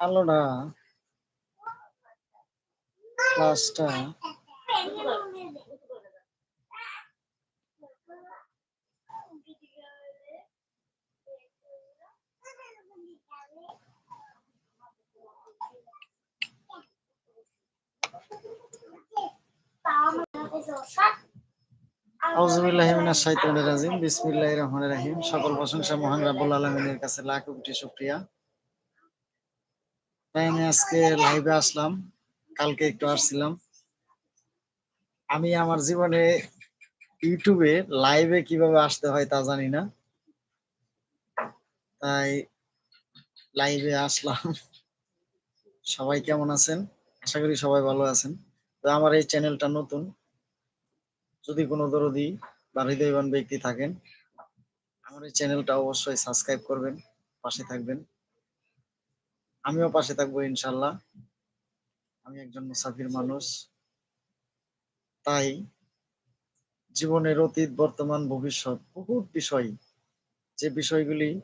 আলোটা ক্লাসটা আউযুবিল্লাহি মিনাশ শাইতানির রাজিম বিসমিল্লাহির রহমানির রহিম। সকল প্রশংসা মহান কাছে লাখ শুকরিয়া। আমি আসলাম। কালকে একটু আসছিলাম। আমি আমার জীবনে ইউটিউবে লাইভে কীভাবে আসতে হয় তা জানি না। তাই লাইভে আসলাম। সবাই কেমন আছেন? আশা করি সবাই ভালো আছেন। তো আমার এই চ্যানেলটা নতুন। যদি কোনো দরদি বা হৃদয়বান ব্যক্তি থাকেন, আমার এই চ্যানেলটা অবশ্যই সাবস্ক্রাইব করবেন, পাশে থাকবেন। আমিও পাশে থাকব ইনশাল্লাহ। আমি একজন মুসাফির মানুষ। তাই জীবনের অতীত, বর্তমান, ভবিষ্যৎ, বহুত বিষয়, যে বিষয়গুলি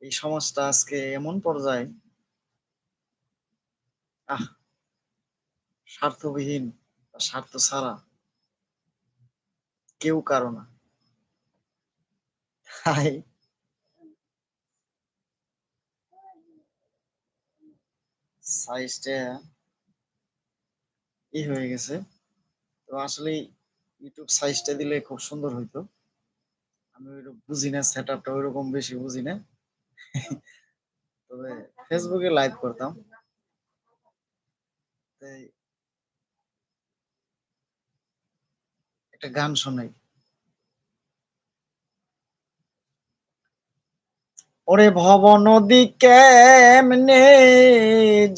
এই সমাজটা আজকে এমন পর্যায়ে, আহ, স্বার্থবিহীন স্বার্থ ছাড়া কেউ কারও না। তাই সাইজটা ই হয়ে গেছে। তো আসলে ইউটিউব সাইজটা দিলে খুব সুন্দর হইতো। আমি ওইরকম বুঝি না সেট আপটা ওইরকম বেশি বুঝি না। তবে ফেসবুকে লাইভ করতাম। তাই একটা গান শোনাই। ওরে ভব নদী কেমনে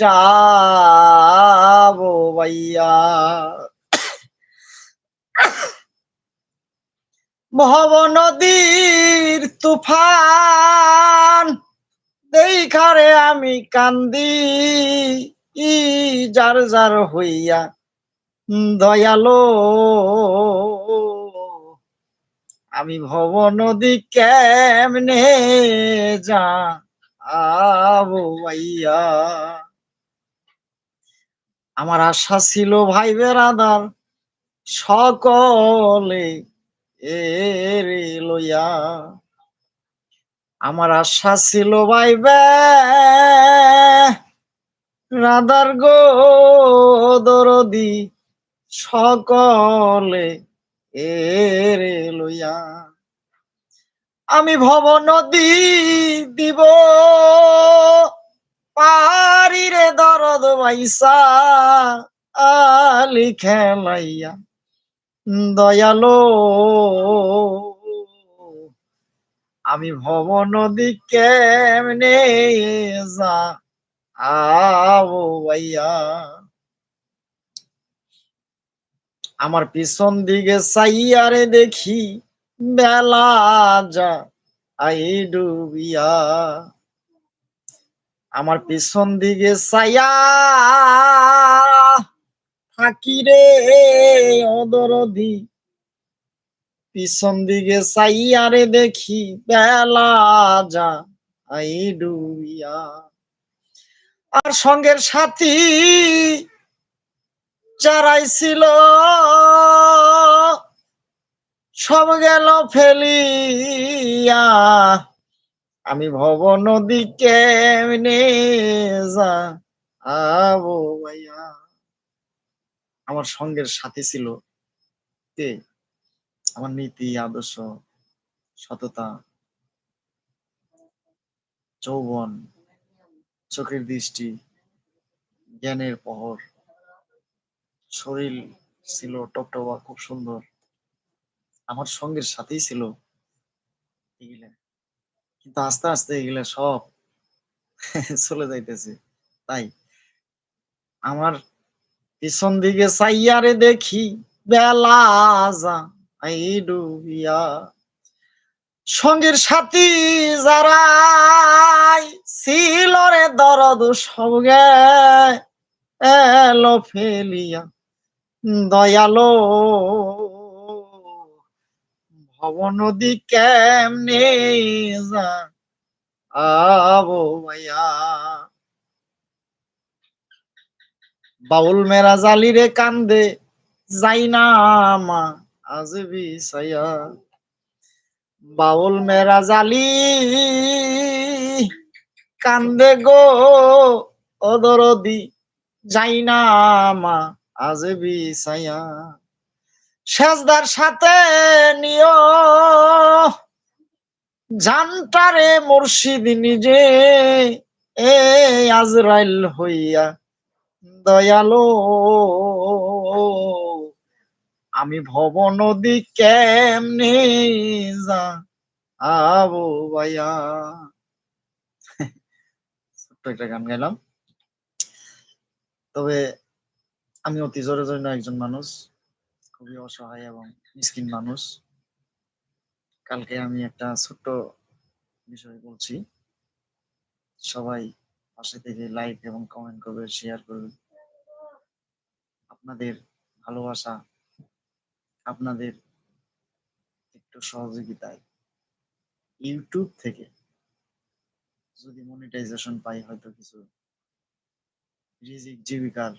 যাব ভাইয়া? ভব নদীর তুফান দেখারে আমি কান্দি, ই যার যার হইয়া দয়ালো, আমি ভব নদী কেমনে যা আবো ভাইয়া? আমার আশা ছিল ভাই বেড়াদার সকলে এরে লইয়া। আমার আশা ছিল ভাই রাদার গো দরদি। সকলে এরে লইয়া। আমি ভব নদী দিব। পারি রে দরদ বাইসা আলি খেলাইয়া। দয়ালো। আমি ভব নদী কেমনে যা আবো ভাইয়া। আমার পিছন দিকে সাইয়ারে দেখি বেলা যা আই ডুবিয়া। আমার পিছন দিকে সাইয়া থাকি রে অদরদি। পিছন দিকে সাইয়ারে দেখি বেলা যা আই ডুবিয়া। আর সঙ্গের সাথী যারাই ছিল সব গেল ফেলিয়া। আমি ভব নদী কেমনে যা ভাইয়া। আমার সঙ্গের সাথী ছিল কে? আমার নীতি, আদর্শ, সততা, যৌবন, চোখের দৃষ্টি, জ্ঞানের পহর শরীর ছিল টপটপা, খুব সুন্দর। আমার সঙ্গের সাথেই ছিল এগুলা। কিন্তু আস্তে আস্তে এগুলা সব চলে যাইতেছে। তাই আমার পিছন দিকে সাইয়ারে দেখি বেলা যা ডুবিয়া। সঙ্গের সাথী যারা ছিল রে দরদ সব এলো ফেলিয়া। দয়ালো ভব নদী কেমনে বাউল মেরা জালি রে কান্দে, যাই না মা আজ বিছাইয়া বাউল মেরা জালি কান্দে গো, অদরদি, যাই না মা আজ বিছাইয়া সেজদার সাথে নিও। জানটারে মুর্শিদ নিজে, এ আজরাইল হইয়া দয়ালো। আমি ভব নদী কেমনে যা আবো ভাইয়া। ছোট্ট একটা গান গাইলাম। তবে আমি অতি জোরে জন্য একজন মানুষ, খুবই অসহায় এবং মিসকিন মানুষ। কালকে আমি একটা ছোট্ট বিষয় বলছি। সবাই পাশে থেকে লাইক এবং কমেন্ট করবে শেয়ার করবে। আপনাদের ভালোবাসা, আপনাদের একটু সহযোগিতায় ইউটিউব থেকে যদি মনিটাইজেশন পাই হয়তো কিছু। রিজিক, জীবিকার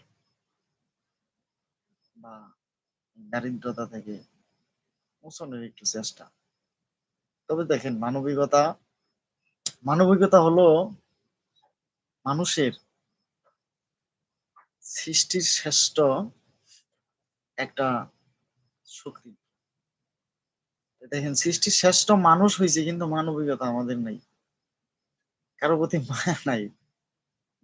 বা দারিদ্রতা থেকে মোচনের একটু চেষ্টা। তবে দেখেন, মানবিকতা মানবিকতা হলো মানুষের সৃষ্টির শ্রেষ্ঠ একটা শক্তি। দেখেন, সৃষ্টির শ্রেষ্ঠ মানুষ হয়েছে কিন্তু মানবিকতা আমাদের নাই। কারও প্রতি মায়া নাই,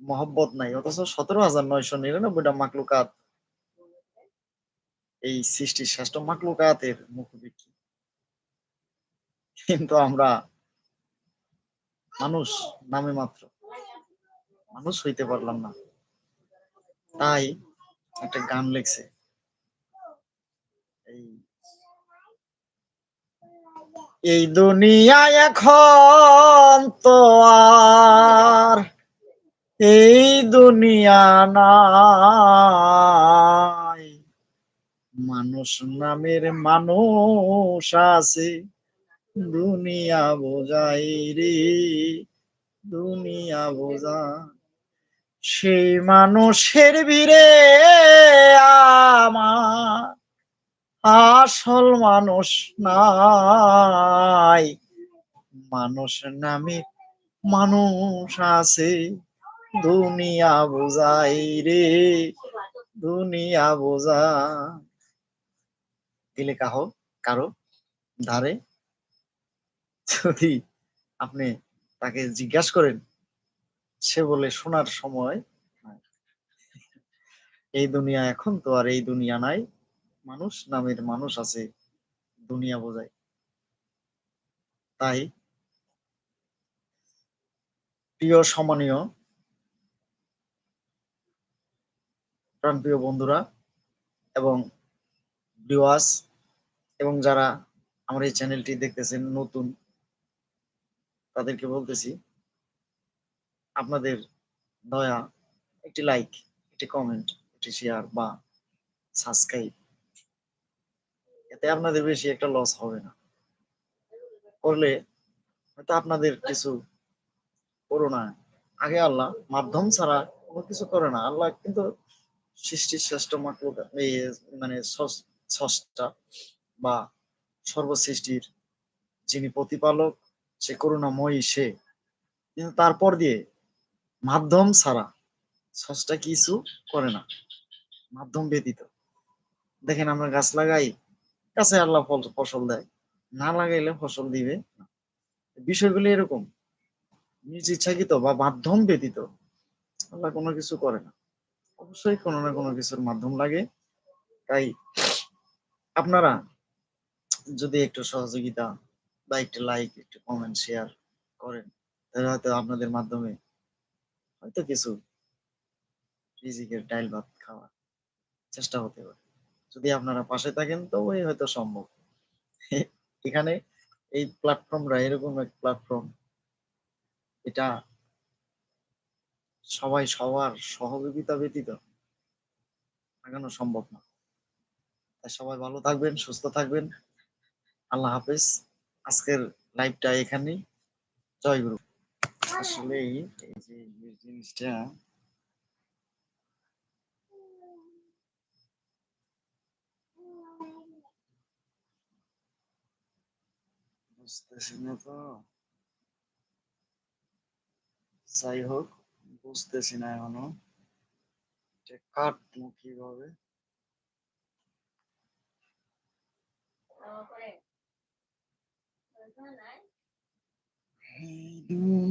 মহব্বত নাই, অথচ সতেরো হাজার নয়শো নিরানব্বইটা মাকলুকাত এই সৃষ্টির শ্রেষ্ঠ মাকলুকাতের মুখোমুখি। কিন্তু আমরা মানুষ নামে মাত্র। মানুষ হইতে পারলাম না। তাই একটা গান লেখছে। এই এই দুনিয়া এখন তো আর, এই দুনিয়া নাই মানুষ নামের মানুষ আছে। দুনিয়া বোঝাই রে, দুনিয়া বোঝা সেই মানুষের ভিড়ে আমার আসল মানুষ নাই। মানুষ নামে মানুষ আছে। দুনিয়া বোঝাই রে, দুনিয়া বোঝা দিলে কাহ, কারও ধারে যদি আপনি তাকে জিজ্ঞাসা করেন, সে বলে, শোনার সময় এই দুনিয়া এখন তো আর এই দুনিয়া নাই। মানুষ নামের মানুষ আছে, দুনিয়া বোঝায়। তাই প্রিয় সম্মানীয়, প্রাণপ্রিয় বন্ধুরা এবং ভিউয়ার্স এবং যারা আমার এই চ্যানেলটি দেখতেছেন নতুন, তাদেরকে বলতেছি, আপনাদের দয়া, একটি লাইক একটি কমেন্ট একটি শেয়ার বা সাবস্ক্রাইব এতে আপনাদের বেশি একটা লস হবে না। করলে হয়তো আপনাদের কিছু করো না। আগে আল্লাহ মাধ্যম ছাড়া কোনো কিছু করে না। আল্লাহ কিন্তু সৃষ্টির শ্রেষ্ঠ মাকলুক মানে স্রষ্টা বা সর্বসৃষ্টির যিনি প্রতিপালক, সে করুণাময়ী সে। কিন্তু তারপর দিয়ে মাধ্যম ছাড়া স্রষ্টা কিছু করে না। মাধ্যম ব্যতীত। দেখেন আমরা গাছ লাগাই, গাছে আল্লাহ ফল, ফসল দেয়। না লাগাইলে ফসল দিবে বিষয়গুলি এরকম। নিজ ইচ্ছাকৃত বা মাধ্যম ব্যতীত আল্লাহ কোনো কিছু করে না। অবশ্যই কোনো না কোনো কিছুর মাধ্যম লাগে। তাই আপনারা যদি একটু সহযোগিতা বা একটু লাইক একটু কমেন্ট শেয়ার করেন, তাহলে হয়তো আপনাদের মাধ্যমে হয়তো কিছু রিজিকের ডাইল ভাত খাওয়ার চেষ্টা হতে পারে। যদি আপনারা পাশে থাকেন, তো ওই হয়তো সম্ভব। এখানে এই প্ল্যাটফর্মরা এরকম এক প্ল্যাটফর্ম এটা সবাই সবার সহযোগিতা ব্যতীত আগানো সম্ভব না। তাই সবাই ভালো থাকবেন, সুস্থ থাকবেন। আল্লাহ হাফেজ। আজকের লাইভটা এখানেই। জয় গুরু। আসলে এই যে জিনিসটা বুঝতেছি না তো? যাই হোক, বুঝতেছি না এখনও। কাটবো কীভাবে? これ。これじゃない